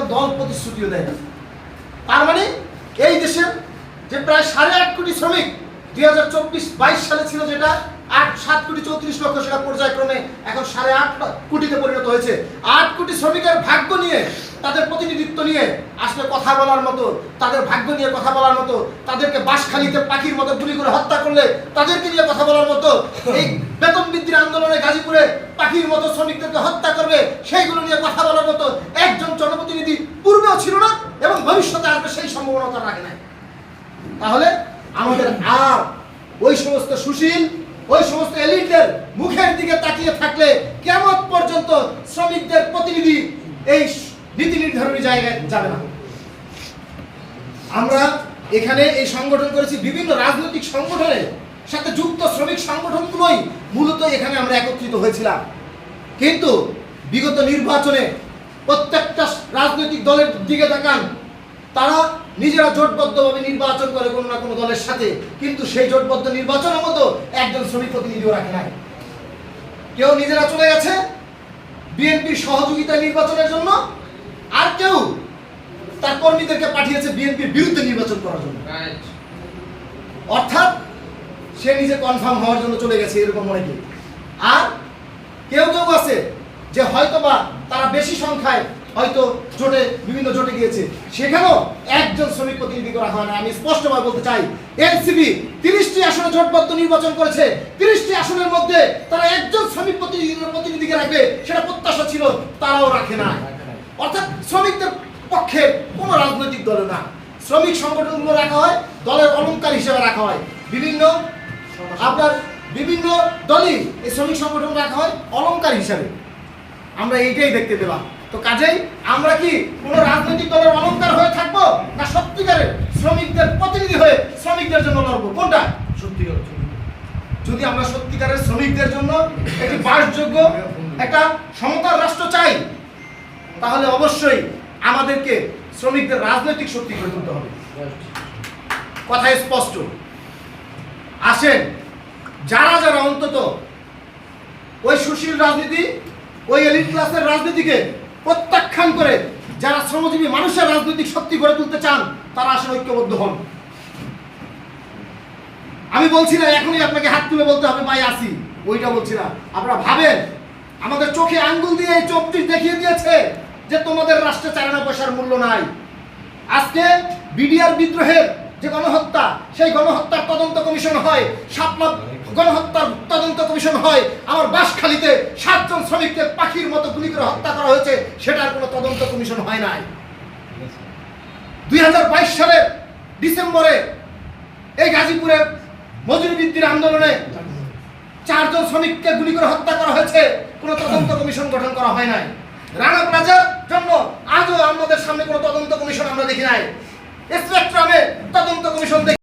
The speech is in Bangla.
কোনো দল প্রতিশ্রুতিও দেয় না। তার মানে এই দেশের যে প্রায় সাড়ে আট কোটি শ্রমিক দুই হাজার চব্বিশ বাইশ সালে ছিল যেটা, আট, সাত কোটি চৌত্রিশ লক্ষ সেটা পর্যায়ক্রমে এখন সাড়ে আট কোটিতে পরিণত হয়েছে। আট কোটি শ্রমিকের ভাগ্য নিয়ে, তাদের প্রতিনিধিত্ব নিয়ে আসলে কথা বলার মতো, তাদের ভাগ্য নিয়ে কথা বলার মতো, তাদেরকে বাসখালিতে পাখির মতো গুলি করে হত্যা করলে তাদেরকে নিয়ে কথা বলার মতো, এই বেতন বৃদ্ধির আন্দোলনে গাজীপুরে পাখির মতো শ্রমিকদেরকে হত্যা করবে, সেইগুলো নিয়ে কথা বলার মতো একজন জনপ্রতিনিধি পূর্বেও ছিল না এবং ভবিষ্যতে আসবে সেই সম্ভাবনা রাখে নাই। তাহলে আমাদের আর ওই সমস্ত সুশীল, ওই সমস্ত এলিটদের মুখের দিকে তাকিয়ে থাকলে কেমন পর্যন্ত শ্রমিকদের প্রতিনিধি এই নীতি নির্ধারণী জায়গায় যাবে না। আমরা এখানে এই সংগঠন করেছি বিভিন্ন রাজনৈতিক সংগঠনের সাথে যুক্ত শ্রমিক সংগঠনগুলোই মূলত এখানে আমরা একত্রিত হয়েছিলাম। কিন্তু বিগত নির্বাচনে প্রত্যেকটা রাজনৈতিক দলের দিকে তাকান তারা নিজেরা জোটবদ্ধভাবে নির্বাচন করে কোনো না কোনো দলের সাথে কিন্তু সেই জোটবদ্ধ নির্বাচনের মতো একজন শ্রমিক প্রতিনিধিও রাখে নাই। কেউ নিজেরা চলে গেছে বিএনপির সহযোগিতা নির্বাচনের জন্য আর কেউ তার কর্মীদেরকে পাঠিয়েছে বিএনপির বিরুদ্ধে নির্বাচন করার জন্য। অর্থাৎ সে নিজে কনফার্ম হওয়ার জন্য চলে গেছে এরকম অনেকে আর কেউ কেউ আছে যে হয়তোবা তারা বেশি সংখ্যায় হয়তো জোটে, বিভিন্ন জোটে গিয়েছে। সেখানেও একজন শ্রমিক প্রতিনিধি করা হয় না। আমি স্পষ্টভাবে বলতে চাই এনসিবি তিরিশটি আসনে জোটবদ্ধ নির্বাচন করেছে। তিরিশটি আসনের মধ্যে তারা একজন শ্রমিক প্রতিনিধি প্রতিনিধিকে রাখবে, সেটা প্রত্যাশা ছিল, তারাও রাখে না অর্থাৎ শ্রমিকদের পক্ষে কোনো রাজনৈতিক দলে না। শ্রমিক সংগঠনগুলো রাখা হয়, দলের অলংকার হিসেবে রাখা হয়। বিভিন্ন আপনার বিভিন্ন দলই এই শ্রমিক সংগঠন রাখা হয় অলংকার হিসাবে। আমরা এইটাই দেখতে পেলাম। তো কাজেই আমরা কি কোনো রাজনৈতিক দলের অলংকার হয়ে থাকব না সত্যিকারের শ্রমিকদের প্রতিনিধি হয়ে শ্রমিকদের জন্য লড়বো? কোনটা? সত্যিকার যদি আমরা সত্যিকারের শ্রমিকদের জন্য একটি বাসযোগ্য একটা সমতার রাষ্ট্র চাই তাহলে অবশ্যই আমাদেরকে শ্রমিকদের রাজনৈতিক শক্তি গড়ে তুলতে হবে। কথা স্পষ্ট। আসেন যারা যারা অন্তত ওই সুশীল রাজনীতি, ওই এলিট ক্লাসের রাজনীতিকে প্রত্যাখ্যান করে যারা শ্রমজীবী মানুষের রাজনৈতিক শক্তি গড়ে তুলতে চান, তারা আসলে ঐক্যবদ্ধ হন। আমি বলছি না, এখনই আপনাকে হাত তুলে বলতে হবে, ভাই আসি। ওইটা বলছি না। আপনারা ভাবেন, আমাদের চোখে আঙ্গুল দিয়ে এই চব্বিশ দেখিয়ে দিয়েছে যে তোমাদের রাষ্ট্রে চারানা পয়সার মূল্য নাই। আজকে বিডিআর বিদ্রোহের যে গণহত্যা, সেই গণহত্যার তদন্ত কমিশন হয় শাপলা গণহত্যার তদন্ত কমিশন হয়, আমার বাসখালিতে সাতজন শ্রমিককে পাখির মতো গুলি করে হত্যা করা হয়েছে, সেটার কোনো তদন্ত কমিশন হয় নাই। দুই সালের ডিসেম্বরে এই গাজীপুরে মজুরি বৃদ্ধির আন্দোলনে চারজন শ্রমিককে গুলি করে হত্যা করা হয়েছে, কোনো তদন্ত কমিশন গঠন করা হয় নাই। রানা প্লাজার জন্য আজও আমাদের সামনে কোনো তদন্ত কমিশন আমরা দেখি নাই। স্পেকট্রামে তদন্ত কমিশন দেখি